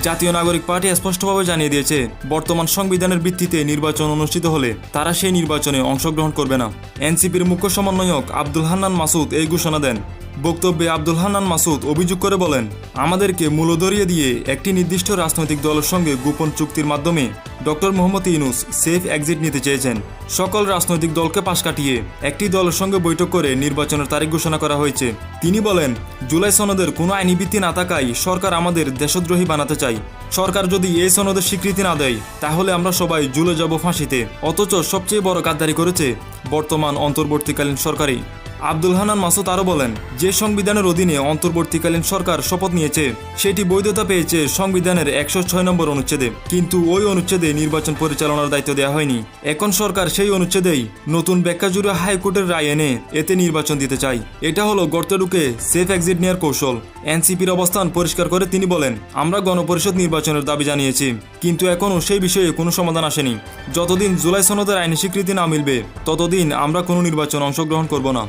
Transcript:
জাতীয় নাগরিক পার্টি স্পষ্টভাবে জানিয়ে দিয়েছে, বর্তমান সংবিধানের ভিত্তিতে নির্বাচন অনুষ্ঠিত হলে তারা সেই নির্বাচনে অংশগ্রহণ করবে না। এনসিপির মুখ্য সমন্বয়ক আব্দুল হান্নান মাসুদ এই ঘোষণা দেন। বক্তব্যে আব্দুল হান্নান মাসুদ অভিযোগ করে বলেন, আমাদেরকে মূলধরিয়ে দিয়ে একটি নির্দিষ্ট রাজনৈতিক দলের সঙ্গে গোপন চুক্তির মাধ্যমে doctor Mohammad Yunus safe exit নিতে চেয়েছেন। সকল রাজনৈতিক দলকে পাশ কাটিয়ে একটি দলের সঙ্গে বৈঠক করে নির্বাচনের তারিখ ঘোষণা করা হয়েছে। তিনি বলেন, জুলাই সনদের কোনো আইনি ভিত্তি না থাকায় সরকার আমাদের দেশদ্রোহী বানাতে চায়। সরকার যদি এই সনদের স্বীকৃতি না দেয়, তাহলে আমরা সবাই জুলে যাব ফাঁসিতে। অথচ সবচেয়ে বড় গাদ্দারি করেছে বর্তমান অন্তর্বর্তীকালীন সরকারই। আব্দুল হানান মাসুদ আরও বলেন, যে সংবিধানের অধীনে অন্তর্বর্তীকালীন সরকার শপথ নিয়েছে, সেটি বৈধতা পেয়েছে সংবিধানের একশো ছয় নম্বর অনুচ্ছেদে। কিন্তু ওই অনুচ্ছেদে নির্বাচন পরিচালনার দায়িত্ব দেওয়া হয়নি। এখন সরকার সেই অনুচ্ছেদেই নতুন ব্যাখ্যা জুড়ে হাইকোর্টের রায় এনে এতে নির্বাচন দিতে চায়। এটা হলো গর্তে ঢুকে সেফ এক্সিট নেওয়ার কৌশল। এনসিপির অবস্থান পরিষ্কার করে তিনি বলেন, আমরা গণপরিষদ নির্বাচনের দাবি জানিয়েছি, কিন্তু এখনও সেই বিষয়ে কোনো সমাধান আসেনি। যতদিন জুলাই সনদের আইনি স্বীকৃতি না মিলবে, ততদিন আমরা কোনো নির্বাচন অংশগ্রহণ করব না।